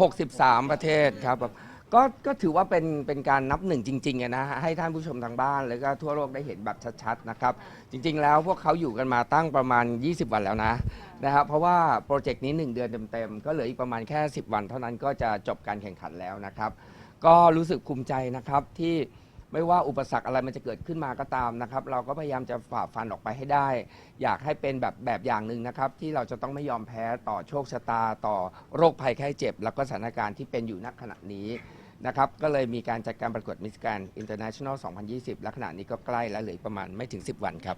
63 ประเทศครับแบบก็ก็ถือว่าเป็นเป็นการนับหนึ่งจริงๆอะนะฮะให้ท่านผู้ชมทางบ้านแล้วก็ทั่วโลกได้เห็นแบบชัดๆนะครับ จริงๆแล้วพวกเขาอยู่กันมาตั้งประมาณ 20 วันแล้วนะนะครับเพราะว่าโปรเจกต์นี้ 1 เดือนเต็มๆ ก็เหลืออีกประมาณแค่ 10 วัน เท่านั้นก็จะจบการแข่งขันแล้วนะครับ ก็รู้สึกภูมิใจนะครับที่ ไม่ว่าอุปสรรคอะไรมันจะเกิดขึ้นมาก็ตามนะครับ เราก็พยายามจะฝ่าฟันออกไปให้ได้ อยากให้เป็นแบบแบบอย่างหนึ่งนะครับ ที่เราจะต้องไม่ยอมแพ้ต่อโชคชะตา ต่อโรคภัยไข้เจ็บ แล้วก็สถานการณ์ที่เป็นอยู่ณขณะนี้นะครับก็เลยมีการจัดการประกวดมิสแกรนอินเตอร์เนชั่นแนล 2020 และขณะนี้ก็ใกล้แล้วเหลืออกประมาณไม่ถึง 10 วันครับ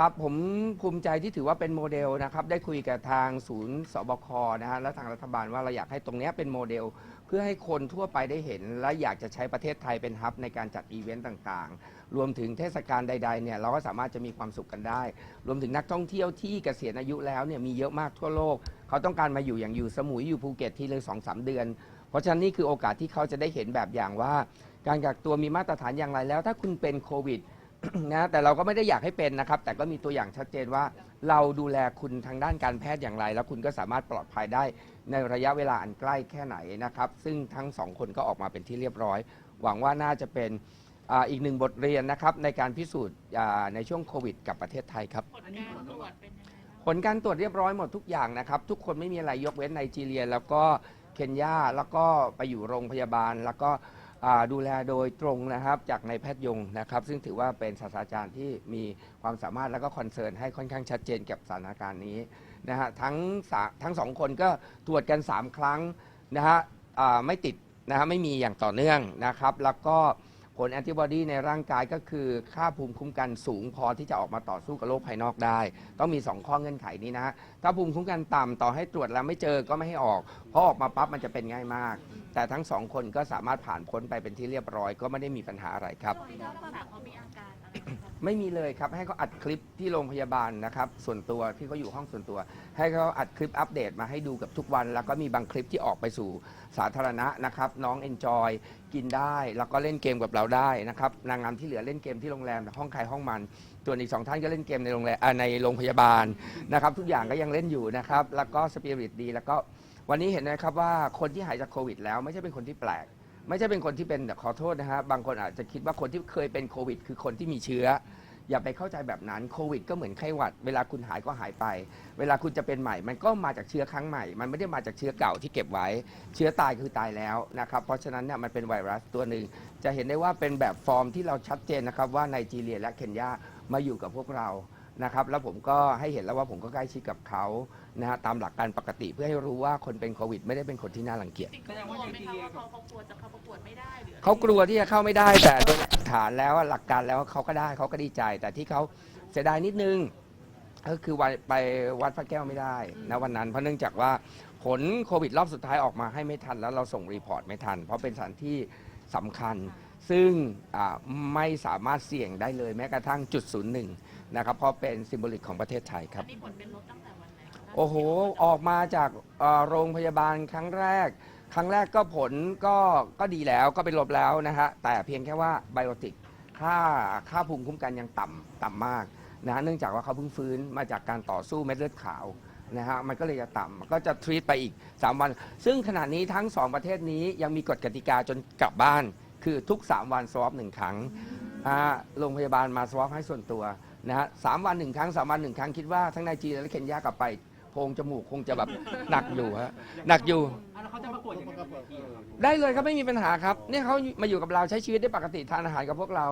ครับผมภูมิใจที่ถือว่าเป็นโมเดลนะครับได้คุยกับทางศูนย์สบคนะฮะและทางรัฐบาลว่าเราอยากให้ตรงเนี้ยเป็นโมเดล เพื่อให้คนทั่วไปได้เห็น และอยากจะใช้ประเทศไทยเป็นฮับในการจัดอีเวนต์ต่างๆ รวมถึงเทศกาลใดๆเนี่ยเราก็สามารถจะมีความสุขกันได้ รวมถึงนักท่องเที่ยวที่เกษียณอายุแล้วเนี่ยมีเยอะมากทั่วโลก เขาต้องการมาอยู่อย่างอยู่สมุยอยู่ภูเก็ตทีเลยสองสามเดือน เพราะฉะนั้นนี่คือโอกาสที่เขาจะได้เห็นแบบอย่างว่า การกักตัวมีมาตรฐานอย่างไรแล้ว ถ้าคุณเป็นโควิด นะแต่เราก็ไม่ได้อยากให้เป็นนะครับ แต่ก็มีตัวอย่างชัดเจนว่า เราดูแลคุณทางด้านการแพทย์อย่างไร แล้วคุณก็สามารถปลอดภัยได้ในระยะเวลาอันใกล้แค่ไหนนะครับ ซึ่งทั้งสองคนก็ออกมาเป็นที่เรียบร้อย หวังว่าน่าจะเป็นอาอีกหนึ่งบทเรียนนะครับในการพิสูจน์อ่าในช่วงโควิด กับประเทศไทยครับ ผลการตรวจเป็นยังไงบ้างผลการตรวจเรียบร้อยหมดทุกอย่างนะครับ ทุกคนไม่มีอะไรยกเว้นไนจีเรียแล้วก็เคนยาแล้วก็ไปอยู่โรงพยาบาล แล้วก็อ่า ดูแลโดยตรงนะครับจากนายแพทย์ยงนะครับ ซึ่งถือว่าเป็นศาสตราจารย์ที่มีความสามารถและก็คอนเซิร์นให้ค่อนข้างชัดเจนกับสถานการณ์นี้นะฮะทั้งสาทั้งสองคนก็ตรวจกัน 3 ครั้งนะฮะอ่าไม่ติดนะฮะไม่มีอย่างต่อเนื่องนะครับ แล้วก็ ผลแอนติบอดีในร่างกายก็คือค่าภูมิคุ้มกันสูงพอที่จะออกมาต่อสู้กับโรคภายนอกได้ ต้องมี 2 ข้อเงื่อนไขนี้นะฮะถ้าภูมิคุ้มกันต่ำต่อให้ตรวจแล้วไม่เจอก็ไม่ให้ออก เพราะออกมาปั๊บมันจะเป็นง่ายมาก แต่ทั้งสองคนก็สามารถผ่านพ้นไปเป็นที่เรียบร้อยก็ไม่ได้มีปัญหาอะไรครับที่รักษาเขามีอาการ ไม่มีเลยครับ ให้เขาอัดคลิปที่โรงพยาบาลนะครับ ส่วนตัวที่เขาอยู่ห้องส่วนตัว ให้เขาอัดคลิปอัปเดตมาให้ดูกับทุกวัน แล้วก็มีบางคลิปที่ออกไปสู่สาธารณะนะครับ น้องเอนจอยกินได้ แล้วก็เล่นเกมกับเราได้นะครับนางงามที่เหลือเล่นเกมที่โรงแรมห้องใครห้องมันส่วนอีกสองท่านก็เล่นเกมในโรงแรมอ่าในโรงพยาบาลนะครับ ทุกอย่างก็ยังเล่นอยู่นะครับ แล้วก็สปิริตดี แล้วก็วันนี้เห็นนะครับว่าคนที่หายจากโควิดแล้วไม่ใช่เป็นคนที่แปลก ไม่ใช่เป็นคนที่เป็นขอโทษนะฮะบางคนอาจจะคิดว่าคนที่เคยเป็นโควิด คือคนที่มีเชื้อ อย่าไปเข้าใจแบบนั้นโควิด ก็เหมือนไข้หวัด เวลาคุณหายก็หายไป เวลาคุณจะเป็นใหม่ มันก็มาจากเชื้อครั้งใหม่ มันไม่ได้มาจากเชื้อเก่าที่เก็บไว้ เชื้อตายคือตายแล้วนะครับเพราะฉะนั้นเนี่ยมันเป็นไวรัสตัวหนึ่งจะเห็นได้ว่าเป็นแบบฟอร์มที่เราชัดเจนนะครับว่าไนจีเรียและเคนยามาอยู่กับพวกเรา นะครับแล้วผมก็ให้เห็นแล้วว่าผมก็ใกล้ชิดกับเขานะฮะตามหลักการปกติเพื่อให้รู้ว่าคนเป็นโควิด ไม่ได้เป็นคนที่น่ารังเกียจสิ่งที่กลัวไหมคะว่าเขาเขากลัวจะเข้าประกวดไม่ได้หรืออะไรเขากลัวที่จะเข้าไม่ได้แต่โดยหลักฐานแล้วอะหลักการแล้วเขาก็ได้เขาก็ดีใจ แต่ที่เขาเสียดายนิดนึง ก็คือวันไปวัดพระแก้วไม่ได้นะวันนั้นเพราะเนื่องจากว่าผลโควิดรอบสุดท้ายออกมาให้ไม่ทัน แล้วเราส่งรีพอร์ตไม่ทัน เพราะเป็นสถานที่ สำคัญ ซึ่งอ่าไม่สามารถเสี่ยงได้เลยแม้กระทั่งจุดศูนย์หนึ่งนะครับเพราะเป็นซิมโบลิกของประเทศไทยคอัรับนนี้ผลเป็นลบตั้งแต่วันไหนคะโอ้โห ออกมาจากเอ่อโรงพยาบาลครั้งแรก ครั้งแรกก็ผลก็ก็ดีแล้วก็เป็นลบแล้วนะฮะแต่เพียงแค่ว่าไบโอติกค่าค่าภูมิคุ้มกันยังต่ำต่ำมากนะฮะเนื่องจากว่าเขาเพิ่งฟื้นมาจากการต่อสู้เม็ดเลือดขาว นะฮะมันก็เลยจะต่ำก็จะทรีตไปอีก 3 วัน ซึ่งขณะนี้ทั้ง 2 ประเทศนี้ยังมีกฎกติกาจนกลับบ้าน คือทุก 3 วันสวอปหนึ่งครั้งอ่าโรงพยาบาลมาสวอปให้ส่วนตัวนะฮะสามวันหนึ่งครั้งสามวันหนึ่งครั้งคิดว่าทั้งไนจีเรียและเคนยากลับไปโพรงจมูกคงจะแบบหนักอยู่ฮะหนักอยู่ อะแล้วเขาจะประกวดยังไงบนเวทีอะครับได้เลยครับไม่มีปัญหาครับเนี่ยเขามาอยู่กับเราใช้ชีวิตได้ปกติทานอาหารกับพวกเรา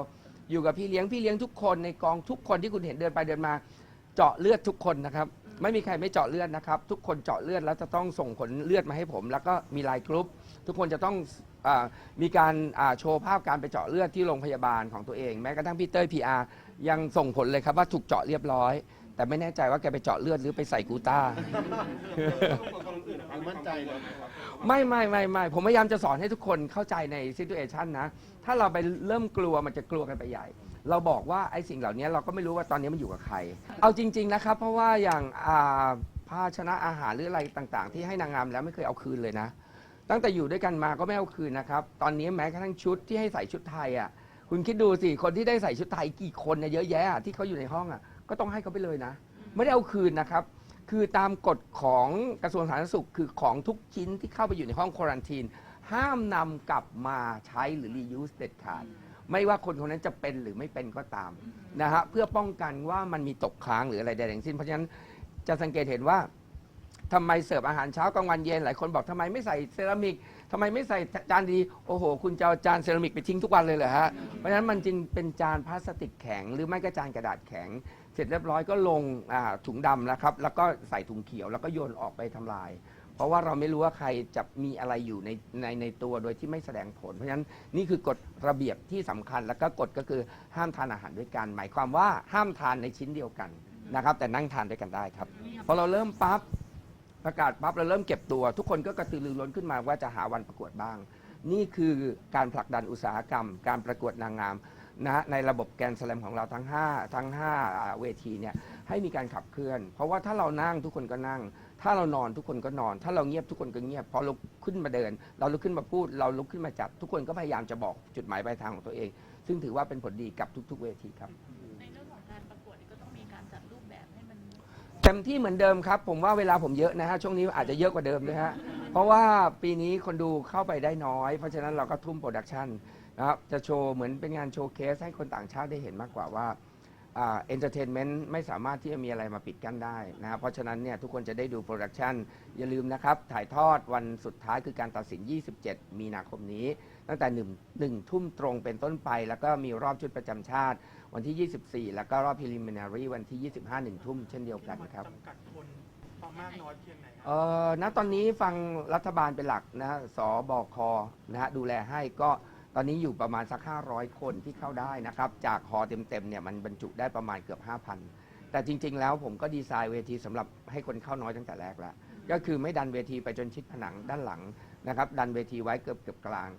อยู่กับพี่เลี้ยงพี่เลี้ยงทุกคนในกองทุกคนที่คุณเห็นเดินไปเดินมา เจาะเลือดทุกคนนะครับ ไม่มีใครไม่เจาะเลือดนะครับ ทุกคนเจาะเลือดแล้วจะต้องส่งผลเลือดมาให้ผม แล้วก็มีไลน์กรุ๊ปทุกคนจะต้องอามีการอ่าโชว์ภาพการไปเจาะเลือดที่โรงพยาบาลของตัวเองแม้กระทั่งพี่เต้ยพีอาร์ยังส่งผลเลยครับว่าถูกเจาะเรียบร้อย แต่ไม่แน่ใจว่าแกไปเจาะเลือดหรือไปใส่กูต้ามั่นใจเลยครับไม่ไม่ไม่ไม่ผมพยายามจะสอนให้ทุกคนเข้าใจในซิ t u เอชันนะ ถ้าเราไปเริ่มกลัวมันจะกลัวกันไปใหญ่ เราบอกว่าไอ้สิ่งเหล่านี้เราก็ไม่รู้ว่าตอนนี้มันอยู่กับใคร เอาจริง ๆนะครับ เพราะว่าอย่างอ่าภาชนะอาหารหรืออะไรต่าง ๆ ที่ให้นางงามแล้วไม่เคยเอาคืนเลยนะ ตั้งแต่อยู่ด้วยกันมาก็ไม่เอาคืนนะครับตอนนี้แม้กระทั่งชุดที่ให้ใส่ชุดไทยอะคุณคิดดูสิคนที่ได้ใส่ชุดไทยกี่คนเนี่ยเยอะแยะที่เขาอยู่ในห้องอะก็ต้องให้เขาไปเลยนะ ไม่ได้เอาคืนนะครับ คือตามกฎของกระทรวงสาธารณสุขคือของทุกชิ้นที่เข้าไปอยู่ในห้องควอรันทีนห้ามนำกลับมาใช้หรือ reuse เด็ดขาด ไม่ว่าคนคนนั้นจะเป็นหรือไม่เป็นก็ตามนะฮะเพื่อป้องกันว่ามันมีตกค้างหรืออะไรใดๆทั้งสิ้น เพราะฉะนั้นจะสังเกตเห็นว่าทำไมเสิร์ฟอาหารเช้ากลางวันเย็นหลายคนบอกทำไมไม่ใส่เซรามิกทำไมไม่ใส่จานดี โอ้โห คุณจะเอาจานเซรามิกไปทิ้งทุกวันเลยเหรอฮะเพราะฉะนั้นมันจึงเป็นจานพลาสติกแข็ง หรือไม่ก็จานกระดาษแข็ง เสร็จเรียบร้อยก็ลงอ่าถุงดำนะครับแล้วก็ใส่ถุงเขียวแล้วก็โยนออกไปทำลาย เพราะว่าเราไม่รู้ว่าใครจะมีอะไรอยู่ในในในตัวโดยที่ไม่แสดงผล เพราะฉะนั้นนี่คือกฎระเบียบที่สำคัญแล้วก็กฎก็คือห้ามทานอาหารด้วยกัน หมายความว่าห้ามทานในชิ้นเดียวกันนะครับ แต่นั่งทานด้วยกันได้ครับพอเราเริ่มปั๊บประกาศปั๊บเราเริ่มเก็บตัว ทุกคนก็กระตือรือร้นขึ้นมาว่าจะหาวันประกวดบ้าง นี่คือการผลักดันอุตสาหกรรม การประกวดนางงาม นะฮะในระบบแกรนด์สแลมของเราทั้ง 5 ทั้ง5อ่าเวทีเนี่ยให้มีการขับเคลื่อน เพราะว่าถ้าเรานั่งทุกคนก็นั่ง ถ้าเรานอนทุกคนก็นอน ถ้าเราเงียบทุกคนก็เงียบ พอลุกขึ้นมาเดิน เราลุกขึ้นมาพูด เราลุกขึ้นมาจับ ทุกคนก็พยายามจะบอกจุดหมายปลายทางของตัวเอง ซึ่งถือว่าเป็นผลดีกับทุก ๆ เวทีครับ ในเรื่องของการประกวดนี่ก็ต้องมีการจัดรูปแบบให้มัน เต็มที่เหมือนเดิมครับ ผมว่าเวลาผมเยอะนะฮะช่วงนี้อาจจะเยอะกว่าเดิมนะฮะเพราะว่าปีนี้คนดูเข้าไปได้น้อย เพราะฉะนั้นเราก็ทุ่มโปรดักชัน นะครับจะโชว์เหมือนเป็นงานโชว์เคสให้คนต่างชาติได้เห็นมากกว่าว่าเอนเตอร์เทนเมนต์ไม่สามารถที่จะมีอะไรมาปิดกั้นได้นะครับเพราะฉะนั้นเนี่ยทุกคนจะได้ดูโปรดักชันอย่าลืมนะครับ ถ่ายทอดวันสุดท้ายคือการตัดสิน 27 มีนาคมนี้ ตั้งแต่1 1ทุ่มตรงเป็นต้นไป แล้วก็มีรอบชุดประจำชาติวันที่ 24 แล้วก็รอบ preliminary วันที่ 25 1ทุ่มเช่นเดียวกันครับจำกัดคนความมากน้อยเพียงไหนคเอรับอณตอนนี้ฟังรัฐบาลเป็นหลักนะฮะสบคนะฮะดูแลให้ก็ ตอนนี้อยู่ประมาณสัก 500 คนที่เข้าได้นะครับ จากหอเต็มๆเนี่ยมันบรรจุได้ประมาณเกือบ 5,000 แต่จริง ๆ แล้วผมก็ดีไซน์เวทีสำหรับให้คนเข้าน้อยตั้งแต่แรกแล้ว ก็คือไม่ดันเวทีไปจนชิดผนังด้านหลังนะครับ ดันเวทีไว้เกือบเกือบกลาง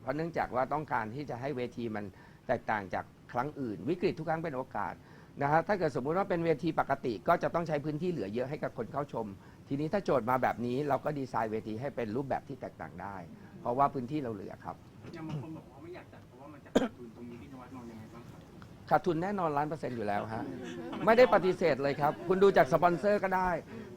เพราะเนื่องจากว่าต้องการที่จะให้เวทีมันแตกต่างจากครั้งอื่น วิกฤตทุกครั้งเป็นโอกาสนะฮะถ้าเกิดสมมุติว่าเป็นเวทีปกติ ก็จะต้องใช้พื้นที่เหลือเยอะให้กับคนเข้าชม ทีนี้ถ้าโจทย์มาแบบนี้เราก็ดีไซน์เวทีให้เป็นรูปแบบที่แตกต่างได้ เพราะว่าพื้นที่เราเหลือครับ ยังบางคนบอกว่าไม่อยากจัดเพราะว่ามันจะขาดทุนตรงนี้พี่นวัดมองยังไงบ้างครับขาดทุนแน่นอนล้านเปอร์เซ็นต์อยู่แล้วฮะไม่ได้ปฏิเสธเลยครับ คุณดูจากสปอนเซอร์ก็ได้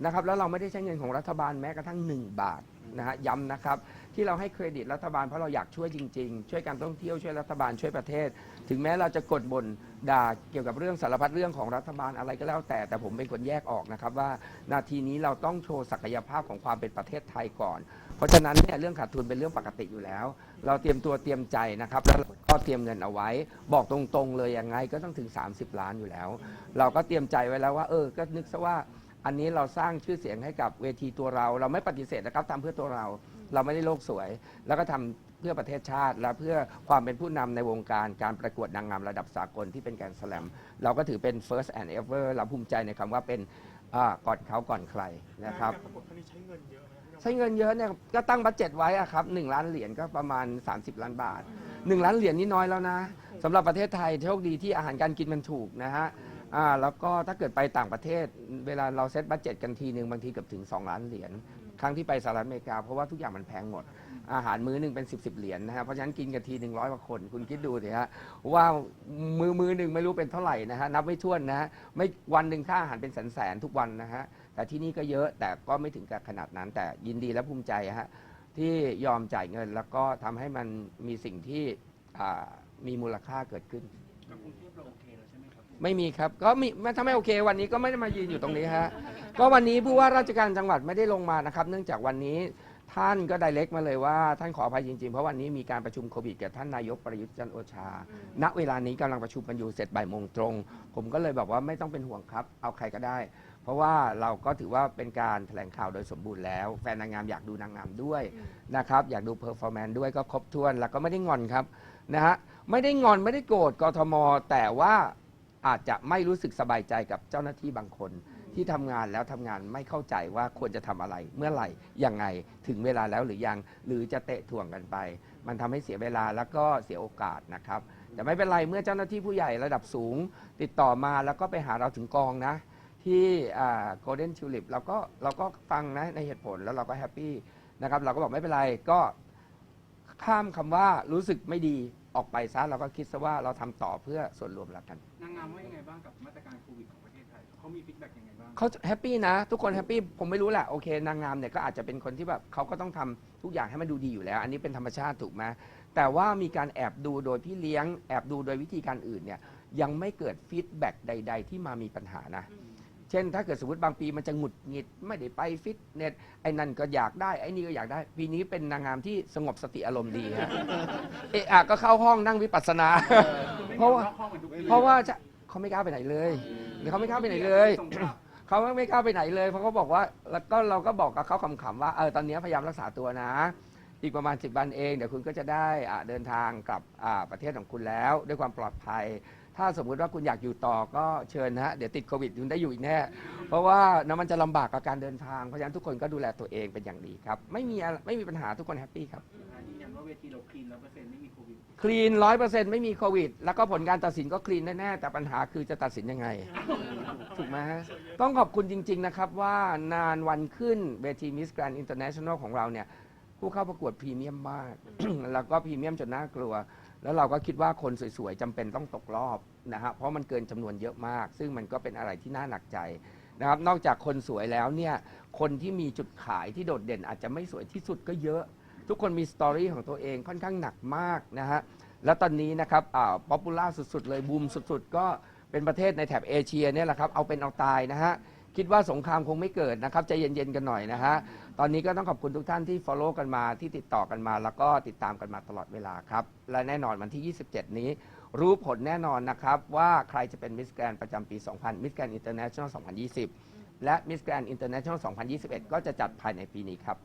นะครับ แล้วเราไม่ได้ใช้เงินของรัฐบาลแม้กระทั่ง 1 บาทนะฮะย้ำนะครับ ที่เราให้เครดิตรัฐบาลเพราะเราอยากช่วยจริง ๆ ช่วยการท่องเที่ยวช่วยรัฐบาลช่วยประเทศ ถึงแม้เราจะกดบ่นด่าเกี่ยวกับเรื่องสารพัดเรื่องของรัฐบาลอะไรก็แล้วแต่ แต่ผมเป็นคนแยกออกนะครับว่า นาทีนี้เราต้องโชว์ศักยภาพของความเป็นประเทศไทยก่อน เพราะฉะนั้นเนี่ยเรื่องขาดทุนเป็นเรื่องปกติอยู่แล้ว เราเตรียมตัวเตรียมใจนะครับแล้วเราก็เตรียมเงินเอาไว้ บอกตรงๆเลยยังไงก็ต้องถึง 30 ล้านอยู่แล้ว เราก็เตรียมใจไว้แล้วว่า เออ ก็นึกซะว่าอันนี้เราสร้างชื่อเสียงให้กับเวทีตัวเรา เราไม่ปฏิเสธนะครับทำเพื่อตัวเรา เราไม่ได้โลกสวย แล้วก็ทำเพื่อประเทศชาติ และเพื่อความเป็นผู้นำในวงการการประกวดนางงามระดับสากลที่เป็นแกรนด์สแลมเราก็ถือเป็น first and ever เราภูมิใจในคำว่าเป็นอ่าก่อนเขาก่อนใครนะครับ การประกวดครั้งนี้ใช้เงินเยอะไหมครับพี่นวัดใช้เงินเยอะเนี่ยก็ตั้งบัตเจ็ตไว้อะครับหนึ่งล้านเหรียญก็ประมาณ 30 ล้านบาท 1 ล้านเหรียญนี่น้อยแล้วนะสำหรับประเทศไทยโชคดีที่อาหารการกินมันถูกนะฮะอ่าแล้วก็ถ้าเกิดไปต่างประเทศ เวลาเราเซตบัตเจ็ตกันทีหนึ่งบางทีเกือบถึง 2 ล้านเหรียญ ครั้งที่ไปสหรัฐอเมริกา เพราะว่าทุกอย่างมันแพงหมด อาหารมื้อหนึ่งเป็น 10บสเหรียญนะฮะเพราะฉะนั้นกินกันทีหนึ่งร้อยกว่าคน คุณคิดดูสิฮะว่ามือมือหนึ่งไม่รู้เป็นเท่าไหร่นะฮะนับไม่ถ้วนนะฮะไม่วันหนึ่งค่าอาหารเป็นแสนแสนๆทุกวันนะฮะแต่ที่นี่ก็เยอะแต่ก็ไม่ถึงกับขนาดนั้น แต่ยินดีและภูมิใจฮะที่ยอมจ่ายเงินแล้วก็ทำให้มันมีสิ่งที่อ่ามีมูลค่าเกิดขึ้น กับกรุงเทพเราโอเคแล้วใช่ไหม ไม่มีครับ ก็มีถ้าไม่โอเค วันนี้ก็ไม่ได้มายืนอยู่ตรงนี้ฮะ ก็วันนี้ผู้ว่าราชการจังหวัดไม่ได้ลงมานะครับ เนื่องจากวันนี้ท่านก็ไดเรกมาเลยว่าท่านขออภัยจริงๆ เพราะวันนี้มีการประชุมโควิดกับท่านนายกประยุทธ์จันทร์โอชา ณ เวลานี้กำลังประชุมกันอยู่เสร็จบ่ายโมงตรง ผมก็เลยบอกว่าไม่ต้องเป็นห่วงครับ เอาใครก็ได้ เพราะว่าเราก็ถือว่าเป็นการแถลงข่าวโดยสมบูรณ์แล้ว แฟนนางงามอยากดูนางงามด้วยนะครับ อยากดูเพอร์ฟอร์แมนซ์ด้วยก็ครบถ้วน แล้วก็ไม่ได้งอนครับนะฮะ ไม่ได้งอนไม่ได้โกรธกทม แต่ว่า อาจจะไม่รู้สึกสบายใจกับเจ้าหน้าที่บางคน ที่ทำงานแล้วทำงานไม่เข้าใจว่าควรจะทำอะไร เมื่อไหร่ยังไงถึงเวลาแล้วหรือยัง หรือจะเตะถ่วงกันไป มันทำให้เสียเวลาแล้วก็เสียโอกาสนะครับ แต่ไม่เป็นไรเมื่อเจ้าหน้าที่ผู้ใหญ่ระดับสูง ติดต่อมาแล้วก็ไปหาเราถึงกองนะ ที่โกลเด้นทิวลิปเราก็เราก็ฟังนะในเหตุผลแล้วเราก็แฮปปี้นะครับเราก็บอกไม่เป็นไรก็ข้ามคำว่ารู้สึกไม่ดี ออกไปซะเราก็คิดซะว่าเราทำต่อเพื่อส่วนรวมแล้วกัน นางงามว่ายังไงบ้างกับมาตรการโควิดของประเทศไทยเขามีฟีดแบ็กยังไงบ้างเขาแฮปปี้นะ ทุกคนแฮปปี้ผมไม่รู้แหละโอเคนางงามเนี่ยก็อาจจะเป็นคนที่แบบเขาก็ต้องทำทุกอย่างให้มันดูดีอยู่แล้ว อันนี้เป็นธรรมชาติถูกไหมแต่ว่ามีการแอบดูโดยพี่เลี้ยง แอบดูโดยวิธีการอื่นเนี่ยยังไม่เกิดฟีดแบ็กใด ๆ ที่มามีปัญหานะ เช่น ถ้าเกิดสมมติบางปีมันจะหงุดหงิดไม่ได้ไปฟิตเนสไอ้นั่นก็อยากได้ไอ้นี่ก็อยากได้ ปีนี้เป็นนางงามที่สงบสติอารมณ์ดีฮะเอะอะก็เข้าห้องนั่งวิปัสสนา เพราะว่าห้องเหมือนทุกปีเพราะว่าจะเขาไม่กล้าไปไหนเลยเขาไม่กล้าไปไหนเลยส่งกลับเขาไม่กล้าไปไหนเลยเพราะเขาบอกว่าแล้วก็เราก็บอกกับเขาขำๆว่าเออตอนนี้พยายามรักษาตัวนะ อีกประมาณ 10วันเองเดี๋ยวคุณก็จะได้อะเดินทางกลับอ่าประเทศของคุณแล้ว ด้วยความปลอดภัย ถ้าสมมุติว่าคุณอยากอยู่ต่อก็เชิญนะฮะเดี๋ยวติดโควิดคุณได้อยู่อีกแน่ เพราะว่านะมันจะลำบากกับการเดินทาง เพราะฉะนั้นทุกคนก็ดูแลตัวเองเป็นอย่างดีครับ ไม่มีอะไรไม่มีปัญหาทุกคนแฮปปี้ครับยืนยันว่าเวทีเราคลีนร้อยเปอร์เซ็นต์ไม่มีโควิดคลีนร้อยเปอร์เซ็นต์ไม่มีโควิด แล้วก็ผลการตัดสินก็คลีนแน่ๆแต่ปัญหาคือจะตัดสินยังไง ถูกไหมฮะต้องขอบคุณจริง ๆ นะครับว่านานวันขึ้นเวทีมิสแกรนด์อินเตอร์เนชั่นแนลของเราเนี่ย ผู้เข้าประกวดพรีเมียมมาก แล้วก็พรีเมียมจนน่ากลัว แล้วเราก็คิดว่าคนสวยๆจำเป็นต้องตกรอบนะฮะเพราะมันเกินจำนวนเยอะมาก ซึ่งมันก็เป็นอะไรที่น่าหนักใจนะครับ นอกจากคนสวยแล้วเนี่ยคนที่มีจุดขายที่โดดเด่นอาจจะไม่สวยที่สุดก็เยอะ ทุกคนมีสตอรี่ของตัวเองค่อนข้างหนักมากนะฮะแล้วตอนนี้นะครับอ่าป๊อปปูล่าสุดๆเลยบูมสุดๆ ก็เป็นประเทศในแถบเอเชียเนี่ยแหละครับเอาเป็นเอาตายนะฮะ คิดว่าสงครามคงไม่เกิดนะครับใจเย็นๆกันหน่อยนะฮะตอนนี้ก็ต้องขอบคุณทุกท่านที่ Follow กันมาที่ติดต่อกันมา แล้วก็ติดตามกันมาตลอดเวลาครับ และแน่นอนวันที่ 27 นี้ รู้ผลแน่นอนนะครับ ว่าใครจะเป็นมิสแกรนประจำปี 2000มิสแกรนอินเตอร์เนชั่นแนล 2020 และมิสแกรนอินเตอร์เนชั่นแนล 2021 ก็จะจัดภายในปีนี้ครับ